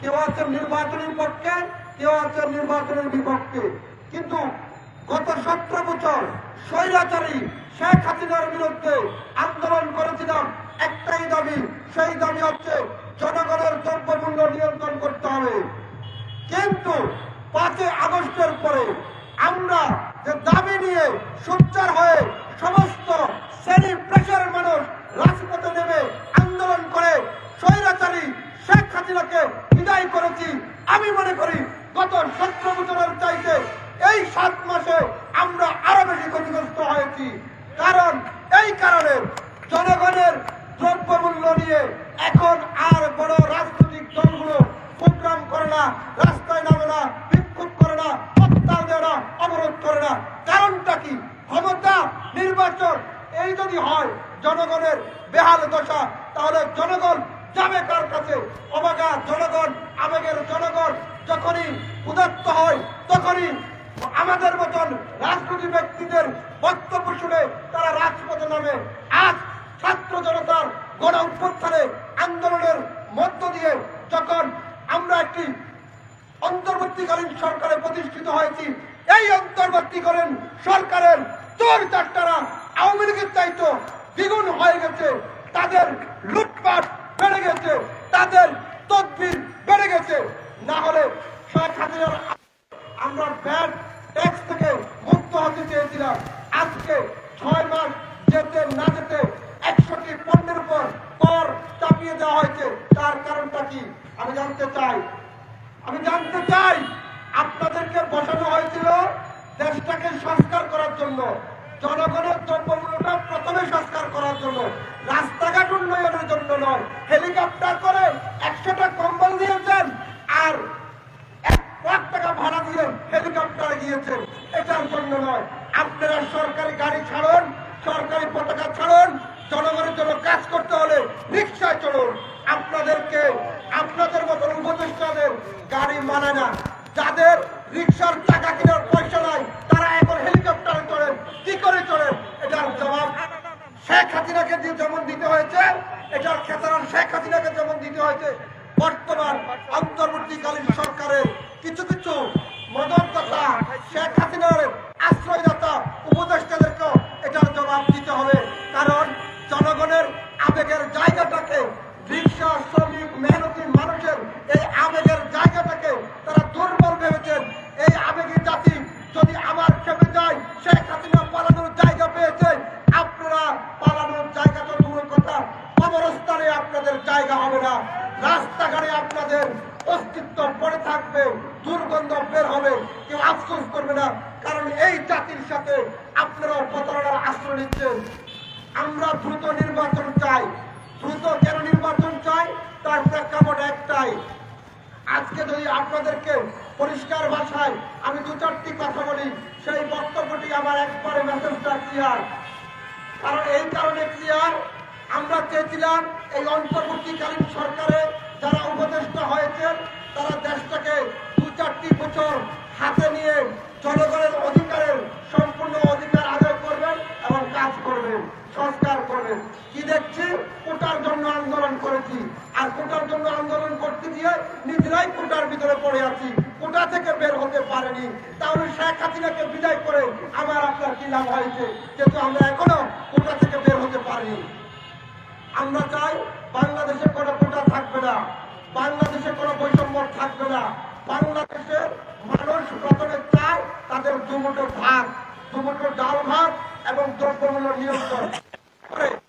কেউ আছেন নির্বাচনের পক্ষে কেউ আছেন নির্বাচনের বিপক্ষে। কিন্তু গত সতেরো বছর স্বৈরাচারী শেখ হাসিনার বিরুদ্ধে আন্দোলন করেছিলাম, একটাই দাবি, সেই দাবি হচ্ছে জনগণের দ্রব্যমূল্য নিয়ন্ত্রণ করতে হবে কিন্তু পাঁচই আগস্টের পরে আমরা যে দাবি নিয়ে সোচ্চার হয়ে সমস্ত শ্রেণি প্রেশার মানুষ রাজপথে নেমে আন্দোলন করে স্বৈরাচারী শেখ হাসিনাকে বিদায় করেছি আমি মনে করি গত সতেরো বছরের চাইতে এই সাত মাসে আমরা আরও বেশি ক্ষতিগ্রস্ত হয়েছি। কারণ এই কারণে জনগণের দ্রব্যমূল্য নিয়ে এখন আর বড় রাজনৈতিক দলগুলো প্রোগ্রাম করে না, রাস্তায় নামে না, বিক্ষোভ করে না হত্যা দেয় না, অবরোধ করে না। কারণটা কি? ক্ষমতা নির্বাচন। এই যদি হয় জনগণের বেহাল দশা, তাহলে জনগণ যাবে কার কাছে? অবাগা জনগণ, আবেগের জনগণ যখনই উদাত্ত হয়, তখনই আমাদের মতন রাজনৈতিক ব্যক্তিদের বক্তব্য শুনে তারা রাজপথে নামে। আজ ছাত্র জনতার গণ উত্থানে আন্দোলনের মধ্য দিয়ে যখন আমরা একটি অন্তর্বর্তীকালীন সরকারে প্রতিষ্ঠিত হয়েছি, এই অন্তর্বর্তীকালীন সরকারের চোর চারটারা আওয়ামী লীগের চাইতো দ্বিগুণ হয়ে গেছে। তাদের লুটপাট বেড়ে গেছে। তাদের না হলে শেখ হাসিনার আমরা ব্যাড ট্যাক্স থেকে মুক্ত হতে চেয়েছিলাম। আজকে ছয় মাস যেতে না যেতে একশোটি পণ্যের উপর কর চাপিয়ে দেওয়া হয়েছে। তার কারণটা কি? আমি জানতে চাই। আমি জানতে চাই, আপনাদেরকে বসানো হয়েছিল দেশটাকে সংস্কার করার জন্য, জনগণের দ্রব্যমূল্যটা প্রথমে সংস্কার করার জন্য। রাস্তাঘাট উন্নয়নের জন্য নয়, হেলিকপ্টার করে একশোটা কম্বল দিয়েছেন। আর এক লাখ টাকা ভাড়া দিয়ে হেলিকপ্টারে গিয়েছেন। এটার জন্য নয়। আপনারা সরকারি গাড়ি ছাড়ুন, সরকারি পতাকা ছাড়ুন, জনগণের জন্য কাজ করতে হলে রিক্সায় চলুন। আপনাদেরকে, আপনাদের মতন উপদেষ্টাদের গাড়ি মানে না। যাদের রিক্সার টাকা কেনার পয়সা নাই, তারা এখন হেলিকপ্টারে চলেন কি করে চলেন এটার জবাব শেখ হাসিনাকে যেমন দিতে হয়েছে, এটার খেতারান শেখ হাসিনাকে যেমন দিতে হয়েছে জায়গা হবে না। রাস্তাঘাটে আপনাদের অস্তিত্ব পড়ে থাকবে, দুর্গন্ধ বের হবে, কেউ আফসোস করবে না। কারণ এই জাতির সাথে আপনারাও প্রতারণার আশ্রয় নিচ্ছেন। আমরা দ্রুত নির্বাচন চাই। দ্রুত কেন নির্বাচন চাই? তার প্রেক্ষাপট একটাই। আজকে যদি আপনাদেরকে পরিষ্কার ভাষায় আমি দু চারটি কথা বলি, সেই বক্তব্যটি আমার একবারে মেসেজটা ক্লিয়ার কারণ এই কারণে ক্লিয়ার আমরা চেয়েছিলাম এই অন্তর্বর্তীকালীন সরকারে যারা উপদেষ্টা হয়েছেন, তারা দেশটাকে দু চারটি বছর হাতে নিয়ে জনগণের অধিকারের সম্পূর্ণ অধিকার আদায় করবেন এবং কাজ করবেন, সংস্কার করবেন। কি দেখছি? কোটার জন্য আন্দোলন করেছি। আর কোটার জন্য আন্দোলন করতে গিয়ে নিজেরাই কোটার ভিতরে পড়ে আছি। কোটা থেকে বের হতে পারেনি। তাহলে শেখ হাসিনাকে বিদায় করে আমার আপনার কি লাভ হয়েছে? কিন্তু আমরা এখনও কোটা থেকে বের হতে পারিনি। আমরা চাই বাংলাদেশে কোনো কোটা থাকবে না। বাংলাদেশে কোনো বৈষম্য থাকবে না। বাংলাদেশের মানুষ প্রথমে চায় তাদের দুমুটো ভাত দুমুটো ডাল ভাত এবং দ্রব্যমূল্য নিয়ন্ত্রণ করে।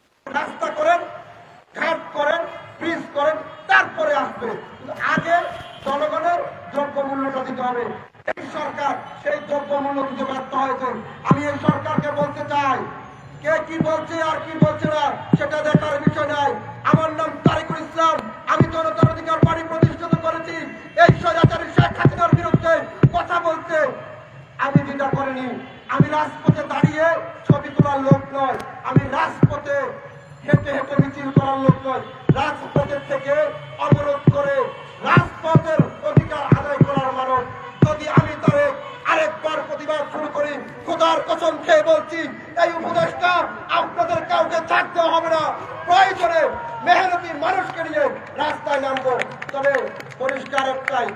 খেয়ে বলছি, এই উপদেশটা আপনাদের কাউকে থাকতে হবে না। প্রয়োজনে মেহনতি মানুষকে নিয়ে রাস্তায় নামবো। তবে পরিষ্কার একটাই,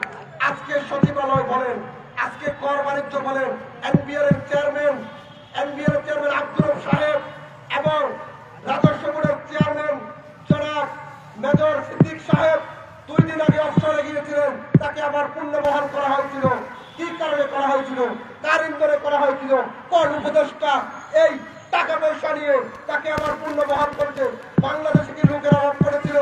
আজকে সচিবালয় বলেন, আজকে কর বাণিজ্য বলেন, এনবিআর এর চেয়ারম্যান, এনবিআর এর চেয়ারম্যান আব্দুল সাহেব এবং রাজস্ব বোর্ডের চেয়ারম্যান জনাব মেজর সিদ্দিক সাহেব দুই দিন আগে অবসরে গিয়েছিলেন তাকে আবার পুণ্যবহাল করা হয়েছিল। কি কারণে করা হয়েছিল? কার ইন্ধনে করা হয়েছিল? কোন উপদেষ্টা এই টাকা পয়সা নিয়ে তাকে আবার পুণ্যবহাল করেছে? বাংলাদেশে কি লোকের অভাব করেছিল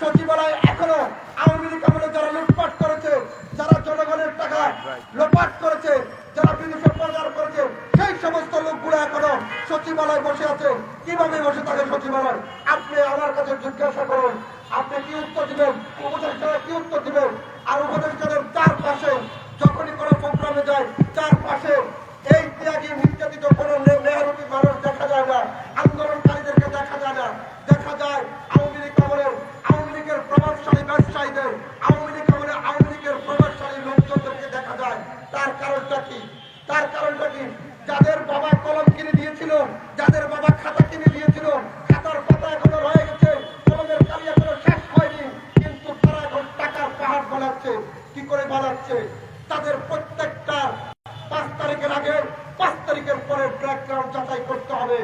সচিবালয় এখনও আওয়ামী লীগ আমলে যারা লুটপাট করেছে যারা জনগণের টাকা লোপাট করেছে যারা বিদেশে প্রচার করেছে সেই সমস্ত লোকগুলো এখনও সচিবালয় বসে আছে। কীভাবে বসে থাকে সচিবালয়? আপনি আমার কাছে জিজ্ঞাসা করুন, আপনি কি উত্তর দিবেন? উপদেষ্টারা কি উত্তর দিবেন? আর উপদেষ্টাদের চারপাশে যখনই কোনো প্রোগ্রামে যায় তার পাশে এই ত্যাগী নির্যাতিত কোনো নে- মানুষ দেখা যায় না, আন্দোলনকারীদেরকে দেখা যায় না। দেখা যায় আওয়ামী লীগ আমলের, আওয়ামী লীগের প্রভাবশালী বানাচ্ছে তাদের প্রত্যেকটা পাঁচ তারিখের আগে, পাঁচ তারিখের পরে ব্যাকগ্রাউন্ড যাচাই করতে হবে।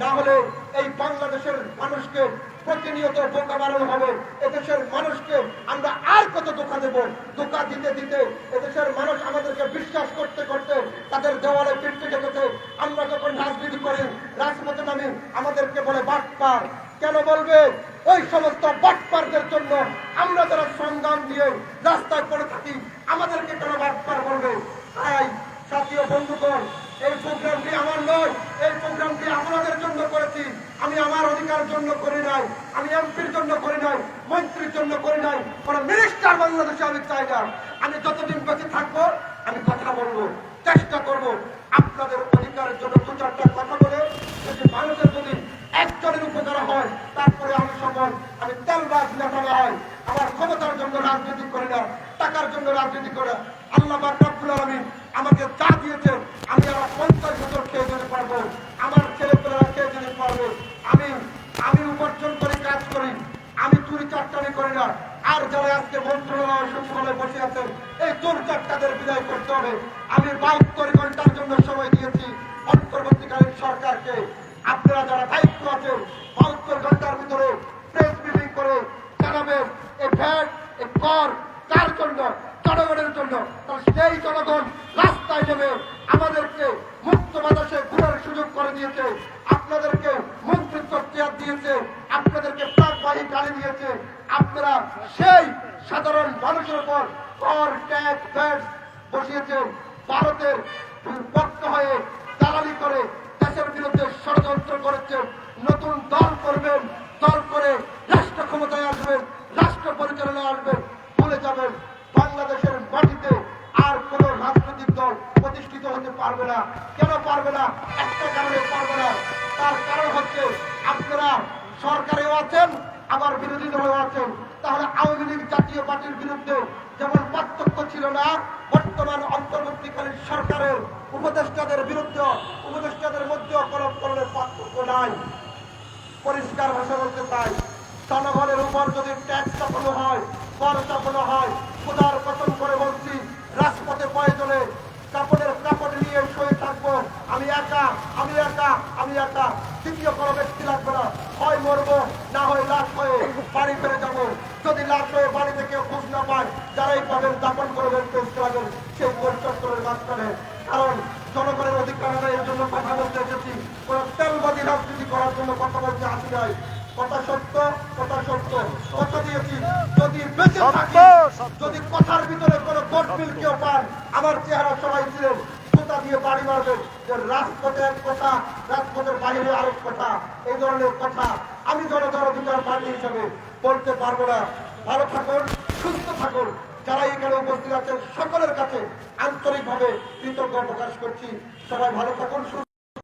না হলে এই বাংলাদেশের মানুষকে প্রতিনিয়ত বোকা বানানো হবে। এদেশের মানুষকে আমরা আর কত ধোকা দেব? ধোকা দিতে দিতে এদেশের মানুষ আমাদেরকে বিশ্বাস করতে করতে তাদের দেওয়ালে ফিরতে গেছে আমরা যখন রাজনীতি করি, রাজপথে নামি, আমাদেরকে বলে, বাটপার। কেন বলবে? ওই সমস্ত বাটপারদের জন্য আমরা যারা সংগ্রাম দিয়ে রাস্তায় পড়ে থাকি আমাদেরকে কেন বাটপার বলবে তাই সাথী বন্ধুগণ এই প্রোগ্রামটি আমার নয়, এই প্রোগ্রামটি আপনাদের জন্য করেছি। আমি আমার অধিকারের জন্য করি নাই, আমি এমপির জন্য করি নাই, মন্ত্রীর জন্য করি নাই, কোনো মিনিস্টার বাংলাদেশে আমি চাই না। আমি যতদিন বেঁচে থাকব, আমি কথা বলব, চেষ্টা করব আপনাদের অধিকারের জন্য দু চারটা কথা বলে, যদি মানুষের যদি একজনের উপকার হয়, তারপরে আমি সকল আমি তেলবাজ নেতা না হয় আমার ক্ষমতার জন্য রাজনীতি করি না টাকার জন্য রাজনীতি করে আল্লাহ বাকরাবুল আলমিন আমাকে যা দিয়েছেন, আমি আমার পঞ্চাশ বছর খেয়ে যেতে পারব? আমার ছেলেপেলেরা খেয়ে যেতে পারবে? আমি আমি উপার্জন করে, কাজ করি। আমি চুরি চারটানি করি না। আর যারা আজকে মন্ত্রণালয় সচিবালয়ে বসে আছেন, এই চোর চারটাদের বিদায় করতে হবে। আমি বাহাত্তর ঘণ্টার জন্য সময় দিয়েছি। অন্তর্বর্তীকালীন সরকারকে। আপনারা যারা দায়িত্ব আছেন, বাহাত্তর ঘণ্টার ভিতরে প্রেস মিটিং করে জানাবেন এই ভ্যাট এই কর, কার জন্য? জনগণের জন্য সেই জনগণ রাস্তায় নেমে আমাদেরকে মুক্ত বাতাসে ঘুরার সুযোগ করে দিয়েছে। আপনাদেরকে মন্ত্রিত্ব চেয়ার দিয়েছে। আপনাদেরকে প্রাণবাহী গাড়ি দিয়েছে। আপনারা সেই সাধারণ মানুষের উপর কর, ট্যাক্স বসিয়েছেন। ভারতের পক্ষ হয়ে আছেন আবার বিরোধী দলেও আছেন। তাহলে আওয়ামী লীগ জাতীয় পার্টির বিরুদ্ধে যেমন পার্থক্য ছিল না, বর্তমান অন্তর্বর্তীকালীন সরকারের উপদেষ্টাদের বিরুদ্ধে, উপদেষ্টাদের মধ্যে কোনো ধরনের পার্থক্য নাই। পরিষ্কার ভাষা বলতে চাই, জনগণের উপর যদি ট্যাক্স চাপানো হয় কর চাপানো হয় খোদার কসম করে বলছি রাজপথে প্রয়োজনে কাপড়ের কাপড় নিয়ে শুয়ে থাকব আমি একা আমি একা আমি একা তৃতীয় কোনো ব্যক্তি লাগবে না হয় মরবো না হয় লাশ হয়ে বাড়ি ফিরে যাব যদি লাশ হয়ে বাড়ি থেকে খোঁজ না যারাই পাবেন দাপন করবেন পেশ করাবেন সেই পরিচর্যের মাঝখানে। কারণ জনগণের অধিকার আদায়ের জন্য কথা বলতে এসেছি। কোন তেলবাদী রাজনীতি করার জন্য কথা বলতে আসি নাই। কথা সত্য কথা সত্য। কথা দিয়েছি। যদি বেঁচে থাকি যদি কথার ভিতরে কোনো কেউ পান আমার চেহারা সবাই ছিলেন। দিয়ে বাড়ি মারবেন। যে কথা রাজপথের বাইরে আরেক কথা। এই ধরনের কথা আমি জনতার অধিকার পার্টি হিসাবে বলতে পারব না। ভালো থাকুন সুস্থ থাকুন। যারা এখানে উপস্থিত আছেন সকলের কাছে আন্তরিকভাবে কৃতজ্ঞ প্রকাশ করছি। সবাই ভালো থাকুন